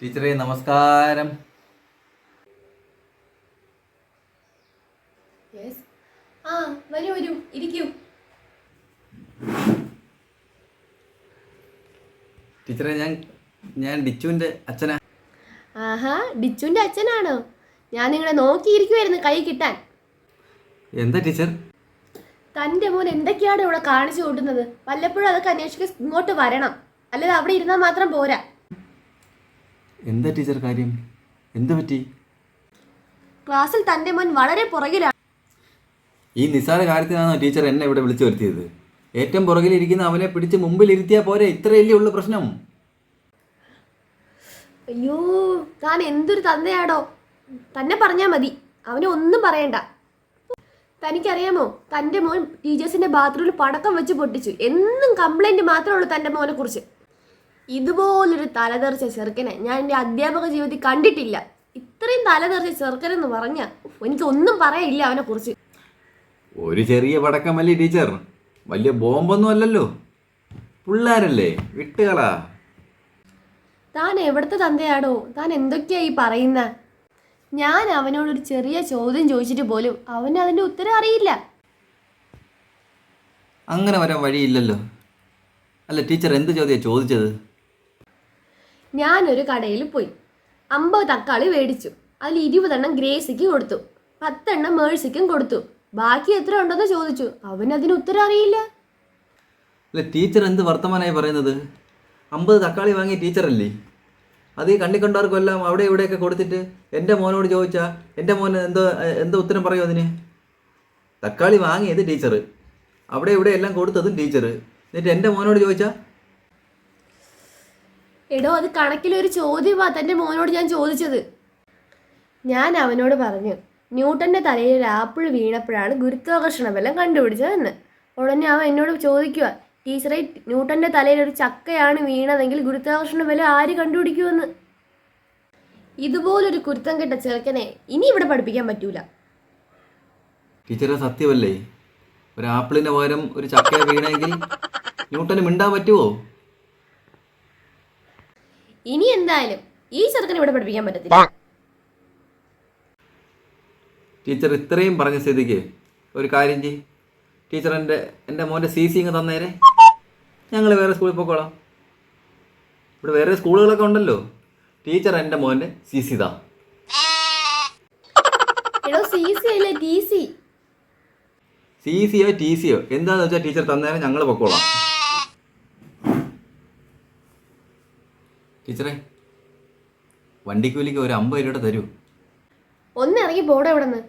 ടീച്ചറെ നമസ്കാരം. യെസ് ആ വരൂ വരൂ ഇരിക്കൂ. ടീച്ചറെ ഞാൻ ഞാൻ ഡിച്ചുവിന്റെ അച്ഛനാ. ആഹാ ഡിച്ചുവിന്റെ അച്ഛനാണോ? ഞാൻ നിങ്ങളെ നോക്കിയിരിക്കുമായിരുന്നു കൈ കിട്ടാൻ. എന്താ ടീച്ചർ? തന്റെ മോൻ എന്തൊക്കെയാണ് ഇവിടെ കാണിച്ചു കൂട്ടുന്നത്? വല്ലപ്പോഴും അതൊക്കെ അന്വേഷിക്കാൻ ഇങ്ങോട്ട് വരണം. അല്ലാതെ അവിടെ ഇരുന്നാൽ മാത്രം പോരാ. എന്താ ടീച്ചർ കാര്യം? എന്ത് പറ്റി? ക്ലാസ്സിൽ തന്റെ മുൻ വളരെ പുറകിലാണ് ഈ നിസ്സാര കാര്യത്തിനാണോ ടീച്ചർ എന്നെ ഇവിടെ വിളിച്ചു വരുത്തിയത്? ഏറ്റവും പുറകിലിരിക്കുന്ന അവനെ പിടിച്ച് മുമ്പിൽ ഇരുത്തിയാൽ പോരെ? ഇത്രയല്ലേ ഉള്ളു പ്രശ്നം. അയ്യോ താൻ എന്തൊരു തന്തയാടോ. തന്നെ പറഞ്ഞാ മതി. അവനെ ഒന്നും പറയണ്ട. തനിക്കറിയാമോ തന്റെ മോൻ ടീച്ചേഴ്സിന്റെ ബാത്റൂമിൽ പടക്കം വെച്ച് പൊട്ടിച്ചു. എന്നും കംപ്ലൈന്റ് മാത്രമേ ഉള്ളൂ തന്റെ മോനെ കുറിച്ച്. ഇതുപോലൊരു തലതെറിച്ച ചെറുക്കനെ ഞാൻ എന്റെ അധ്യാപക ജീവിതത്തിൽ കണ്ടിട്ടില്ല. ഇത്രയും തലതെറിച്ച ചെറുക്കനെന്ന് പറഞ്ഞ എനിക്കൊന്നും പറയില്ല അവനെ കുറിച്ച് ഒരു ചെറിയ പടക്കമല്ലേ ടീച്ചർ? വലിയ ബോംബൊന്നും അല്ലല്ലോ. പിള്ളേരല്ലേ വിട്ടുകളാ. താൻ എവിടുത്തെ തന്തയാടോ? താൻ എന്തൊക്കെയാ ഈ പറയുന്ന? ഞാൻ അവനോടൊരു ചെറിയ ചോദ്യം ചോദിച്ചിട്ട് പോലും അവന് അതിന്റെ ഉത്തരം അറിയില്ല. അങ്ങനെ വരാൻ വഴിയില്ലല്ലോ. അല്ല ടീച്ചർ എന്ത് ചോദ്യം ചോദിച്ചത്? ഞാനൊരു കടയിൽ പോയി. അമ്പത് തക്കാളി മേടിച്ചു. അതിൽ ഇരുപതെണ്ണം ഗ്രേസിക്ക് കൊടുത്തു. പത്തെണ്ണം മേഴ്സിക്കും കൊടുത്തു. ബാക്കി എത്ര ഉണ്ടെന്ന് ചോദിച്ചു. അവന് അതിന് ഉത്തരം അറിയില്ല. അല്ല ടീച്ചർ എന്ത് വർത്തമാനമായി പറയുന്നത്? അമ്പത് തക്കാളി വാങ്ങിയ ടീച്ചറല്ലേ അത് ഈ കണ്ണിക്കണ്ടവർക്കെല്ലാം അവിടെ ഇവിടെയൊക്കെ കൊടുത്തിട്ട് എന്റെ മോനോട് ചോദിച്ചാൽ എന്റെ മോൻ എന്തോ എന്തോ ഉത്തരം പറയും അതിന്? തക്കാളി വാങ്ങിയത് ടീച്ചർ അവിടെ ഇവിടെ എല്ലാം കൊടുത്തതും ടീച്ചർ എന്നിട്ട് എന്റെ മോനോട് ചോദിച്ചാൽ എടോ അത് കണക്കിലൊരു ചോദ്യമാ. തന്റെ മോനോട് ഞാൻ ചോദിച്ചത്. ഞാൻ അവനോട് പറഞ്ഞു ന്യൂട്ടന്റെ തലയിൽ ഒരു ആപ്പിൾ വീണപ്പോഴാണ് ഗുരുത്വാകർഷണ ബലം കണ്ടുപിടിച്ചതെന്ന്. ഉടനെ അവൻ എന്നോട് ചോദിക്കുക ടീച്ചറെ ന്യൂട്ടന്റെ തലയിൽ ഒരു ചക്കയാണ് വീണതെങ്കിൽ ഗുരുത്വാകർഷണ ബലം ആര് കണ്ടുപിടിക്കുമെന്ന്? ഇതുപോലൊരു കുരുത്തം കെട്ട ചെറുക്കനെ ഇനി ഇവിടെ പഠിപ്പിക്കാൻ പറ്റൂല. ടീച്ചറെ സത്യമല്ലേ? ഒരു ആപ്പിളിന് പകരം ഒരു ചക്ക വീണെങ്കിൽ ന്യൂട്ടന് മിണ്ടാൻ പറ്റുമോ ഇനി എന്തായാലും ഈ ചെറുക്കനെ ഇവിടെ പഠിപ്പിക്കാൻ പറ്റത്തില്ല. ടീച്ചർ ഇത്രയും പറഞ്ഞ സ്ഥിതിക്ക് ഒരു കാര്യം ചെയ് ടീച്ചർ എന്റെ എന്റെ മോന്റെ സി സി ഇങ്ങ് തന്നേരെ. ഞങ്ങൾ വേറെ സ്കൂളിൽ പോയിക്കോളാം ഇവിടെ വേറെ സ്കൂളുകളൊക്കെ ഉണ്ടല്ലോ. ടീച്ചർ എന്റെ മോന്റെ സി സി താ. സി സി അല്ലേ ടി സി? സി സിയോ ടി സിയോ എന്താന്ന് വെച്ചാൽ ടീച്ചർ തന്നേരം ഞങ്ങൾ പൊക്കോളാം. ടീച്ചറെ വണ്ടിക്കൂലിക്ക് ഒരു അമ്പത് രൂപ തരൂ. ഒന്ന് ഇറങ്ങി പോടെ ഇവിടെ നിന്ന്